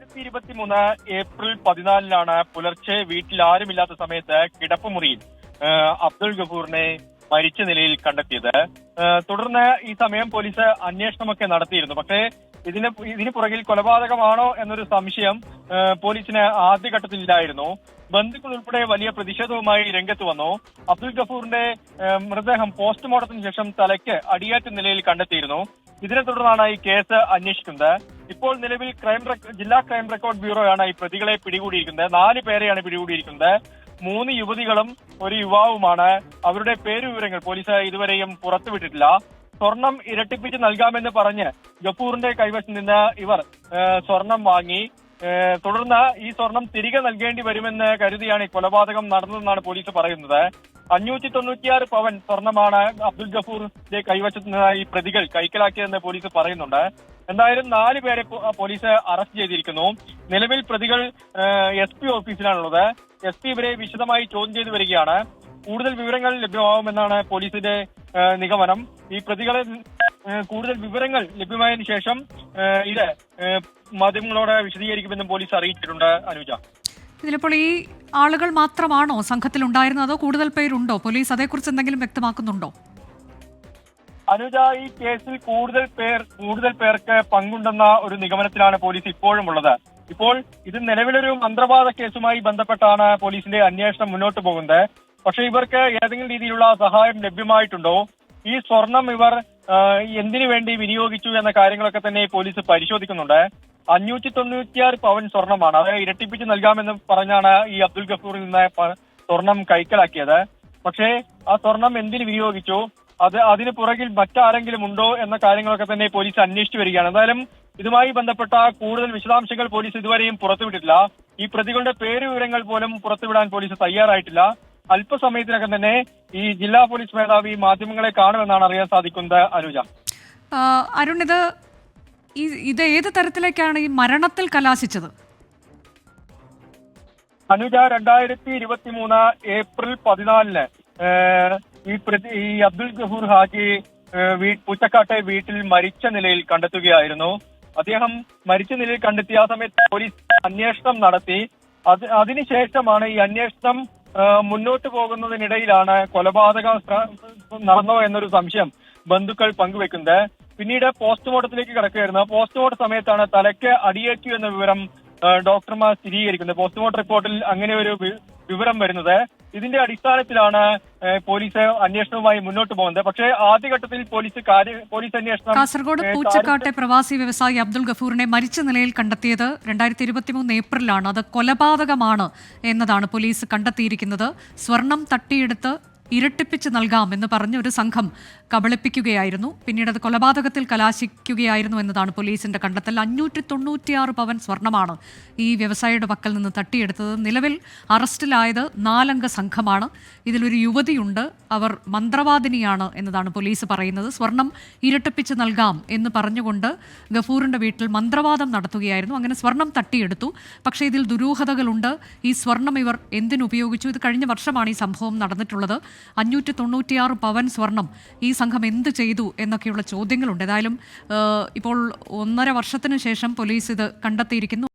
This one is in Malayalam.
രണ്ടായിരത്തി ഇരുപത്തി മൂന്ന് ഏപ്രിൽ പതിനാലിനാണ് പുലർച്ചെ വീട്ടിൽ ആരുമില്ലാത്ത സമയത്ത് കിടപ്പുമുറിയിൽ മുറിയിൽ അബ്ദുൾ ഗഫൂറിനെ മരിച്ച നിലയിൽ കണ്ടെത്തിയത്. തുടർന്ന് ഈ സമയം പോലീസ് അന്വേഷണമൊക്കെ നടത്തിയിരുന്നു. പക്ഷേ ഇതിന് ഇതിന് പുറകിൽ കൊലപാതകമാണോ എന്നൊരു സംശയം പോലീസിന് ആദ്യഘട്ടത്തിൽ ഇല്ലായിരുന്നു ബന്ധുക്കൾ ഉൾപ്പെടെ വലിയ പ്രതിഷേധവുമായി രംഗത്ത് വന്നു. അബ്ദുൾ ഗഫൂറിന്റെ മൃതദേഹം പോസ്റ്റ്മോർട്ടത്തിന് ശേഷം തലയ്ക്ക് അടിയേറ്റ നിലയിൽ കണ്ടെത്തിയിരുന്നു. ഇതിനെ തുടർന്നാണ് ഈ കേസ് അന്വേഷിക്കുന്നത്. ഇപ്പോൾ നിലവിൽ ക്രൈം ജില്ലാ ക്രൈം റെക്കോർഡ് ബ്യൂറോയാണ് ഈ പ്രതികളെ പിടികൂടിയിരിക്കുന്നത്. നാല് പേരെയാണ് പിടികൂടിയിരിക്കുന്നത്. മൂന്ന് യുവതികളും ഒരു യുവാവുമാണ്. അവരുടെ പേരുവിവരങ്ങൾ പോലീസ് ഇതുവരെയും പുറത്തുവിട്ടിട്ടില്ല. സ്വർണം ഇരട്ടിപ്പിച്ച് നൽകാമെന്ന് പറഞ്ഞ് ഗപ്പൂറിന്റെ കൈവശം നിന്ന് ഇവർ സ്വർണം വാങ്ങി. തുടർന്ന് ഈ സ്വർണം തിരികെ നൽകേണ്ടി വരുമെന്ന് കരുതിയാണ് ഈ കൊലപാതകം നടന്നതെന്നാണ് പോലീസ് പറയുന്നത്. അഞ്ഞൂറ്റി തൊണ്ണൂറ്റിയാറ് പവൻ സ്വർണമാണ് അബ്ദുൽ ഗഫൂറിന്റെ കൈവശത്ത് നിന്നായി ഈ പ്രതികൾ കൈക്കലാക്കിയതെന്ന് പോലീസ് പറയുന്നുണ്ട്. എന്തായാലും നാല് പേരെ പോലീസ് അറസ്റ്റ് ചെയ്തിരിക്കുന്നു. നിലവിൽ പ്രതികൾ എസ് പി ഓഫീസിലാണുള്ളത്. എസ് പി ഇവരെ വിശദമായി ചോദ്യം ചെയ്തു വരികയാണ്. കൂടുതൽ വിവരങ്ങൾ ലഭ്യമാവുമെന്നാണ് പോലീസിന്റെ നിഗമനം. ഈ പ്രതികളെ കൂടുതൽ വിവരങ്ങൾ ലഭ്യമായതിനു ശേഷം ഇത് മാധ്യമങ്ങളോട് വിശദീകരിക്കുമെന്നും പോലീസ് അറിയിച്ചിട്ടുണ്ട് അനുജ. ഇതിലിപ്പോൾ ഈ ആളുകൾ മാത്രമാണോ സംഘത്തിൽ ഉണ്ടായിരുന്നത് അതോ കൂടുതൽ പേരുണ്ടോ? പോലീസ് അതേക്കുറിച്ച് എന്തെങ്കിലും വ്യക്തമാക്കുന്നുണ്ടോ? അനുജ ഈ കേസിൽ കൂടുതൽ പേർ കൂടുതൽ പേർക്ക് പങ്കുണ്ടെന്ന ഒരു നിഗമനത്തിലാണ് പോലീസ് ഇപ്പോഴും ഉള്ളത്. ഇപ്പോൾ ഇത് നിലവിലൊരു മന്ത്രവാദ കേസുമായി ബന്ധപ്പെട്ടാണ് പോലീസിന്റെ അന്വേഷണം മുന്നോട്ട് പോകുന്നത്. പക്ഷേ ഇവർക്ക് ഏതെങ്കിലും രീതിയിലുള്ള സഹായം ലഭ്യമായിട്ടുണ്ടോ? ഈ സ്വർണം ഇവർ എന്തിനു വേണ്ടി വിനിയോഗിച്ചു എന്ന കാര്യങ്ങളൊക്കെ തന്നെ പോലീസ് പരിശോധിക്കുന്നുണ്ട്. അഞ്ഞൂറ്റി തൊണ്ണൂറ്റിയാറ് പവൻ സ്വർണമാണ്. അത് ഇരട്ടിപ്പിച്ച് നൽകാമെന്ന് പറഞ്ഞാണ് ഈ അബ്ദുൽ ഗഫൂറിൽ നിന്ന് സ്വർണം കൈക്കലാക്കിയത്. പക്ഷേ ആ സ്വർണം എന്തിനു വിനിയോഗിച്ചു? അത് അതിന് പുറകിൽ മറ്റാരെങ്കിലും ഉണ്ടോ എന്ന കാര്യങ്ങളൊക്കെ തന്നെ പോലീസ് അന്വേഷിച്ചു വരികയാണ്. എന്തായാലും ഇതുമായി ബന്ധപ്പെട്ട കൂടുതൽ വിശദാംശങ്ങൾ പോലീസ് ഇതുവരെയും പുറത്തുവിട്ടിട്ടില്ല. ഈ പ്രതികളുടെ പേര് വിവരങ്ങൾ പോലും പുറത്തുവിടാൻ പോലീസ് തയ്യാറായിട്ടില്ല. അല്പസമയത്തിനകം തന്നെ ഈ ജില്ലാ പോലീസ് മേധാവി മാധ്യമങ്ങളെ കാണുമെന്നാണ് അറിയാൻ സാധിക്കുന്നത് അനുജ. അരുൺ ഇത് ഇത് ഏത് തരത്തിലേക്കാണ് ഈ മരണത്തിൽ കലാശിച്ചത്? അനുജ രണ്ടായിരത്തി ഇരുപത്തി മൂന്ന് ഏപ്രിൽ പതിനാലിന് ഈ പ്രതി ഈ അബ്ദുൽ ഗഫൂർ ഹാജി പൂച്ചക്കാട്ടെ വീട്ടിൽ മരിച്ച നിലയിൽ കണ്ടെത്തുകയായിരുന്നു. അദ്ദേഹം മരിച്ച നിലയിൽ കണ്ടെത്തിയ ആ സമയത്ത് പോലീസ് അന്വേഷണം നടത്തി. അത് അതിനുശേഷമാണ് ഈ അന്വേഷണം മുന്നോട്ട് പോകുന്നതിനിടയിലാണ് കൊലപാതക നടന്നോ എന്നൊരു സംശയം ബന്ധുക്കൾ പങ്കുവെക്കുന്നത്. പിന്നീട് പോസ്റ്റ്മോർട്ടത്തിലേക്ക് കിടക്കുകയായിരുന്നു. പോസ്റ്റ്മോർട്ട സമയത്താണ് തലയ്ക്ക് അടിയേറ്റു എന്ന വിവരം ഡോക്ടർമാർ സ്ഥിരീകരിക്കുന്നത്. പോസ്റ്റ്മോർട്ടം റിപ്പോർട്ടിൽ അങ്ങനെ ഒരു വിവരം വരുന്നത്. ഇതിന്റെ അടിസ്ഥാനത്തിലാണ് പോലീസ് അന്വേഷണവുമായി മുന്നോട്ട് പോകുന്നത്. പക്ഷേ ആദ്യഘട്ടത്തിൽ പോലീസ് പോലീസ് അന്വേഷണം കാസർഗോഡ് പൂച്ചക്കാട്ടെ പ്രവാസി വ്യവസായി അബ്ദുൾ ഗഫൂറിനെ മരിച്ച നിലയിൽ കണ്ടെത്തിയത് രണ്ടായിരത്തി ഇരുപത്തിമൂന്ന് ഏപ്രിലാണ്. അത് കൊലപാതകമാണ് എന്നതാണ് പോലീസ് കണ്ടെത്തിയിരിക്കുന്നത്. സ്വർണം തട്ടിയെടുത്ത് ഇരട്ടിപ്പിച്ച് നൽകാം എന്ന് പറഞ്ഞ് ഒരു സംഘം കബളിപ്പിക്കുകയായിരുന്നു. പിന്നീട് അത് കൊലപാതകത്തിൽ കലാശിക്കുകയായിരുന്നു എന്നതാണ് പോലീസിന്റെ കണ്ടെത്തൽ. അഞ്ഞൂറ്റി തൊണ്ണൂറ്റിയാറ് പവൻ സ്വർണമാണ് ഈ വ്യവസായിയുടെ പക്കൽ നിന്ന് തട്ടിയെടുത്തത്. നിലവിൽ അറസ്റ്റിലായത് നാലംഗ സംഘമാണ്. ഇതിലൊരു യുവതിയുണ്ട്. അവർ മന്ത്രവാദിനിയാണ് എന്നതാണ് പോലീസ് പറയുന്നത്. സ്വർണം ഇരട്ടിപ്പിച്ച് നൽകാം എന്ന് പറഞ്ഞുകൊണ്ട് ഗഫൂറിന്റെ വീട്ടിൽ മന്ത്രവാദം നടത്തുകയായിരുന്നു. അങ്ങനെ സ്വർണം തട്ടിയെടുത്തു. പക്ഷേ ഇതിൽ ദുരൂഹതകളുണ്ട്. ഈ സ്വർണം ഇവർ എന്തിനുപയോഗിച്ചു? ഇത് കഴിഞ്ഞ വർഷമാണ് ഈ സംഭവം നടന്നിട്ടുള്ളത്. അഞ്ഞൂറ്റി തൊണ്ണൂറ്റിയാറ് പവൻ സ്വർണം ഈ സംഘം എന്ത് ചെയ്തു എന്നൊക്കെയുള്ള ചോദ്യങ്ങളുണ്ട്. ഏതായാലും ഇപ്പോൾ ഒന്നര വർഷത്തിന് ശേഷം പോലീസ് ഇത് കണ്ടെത്തിയിരിക്കുന്നു.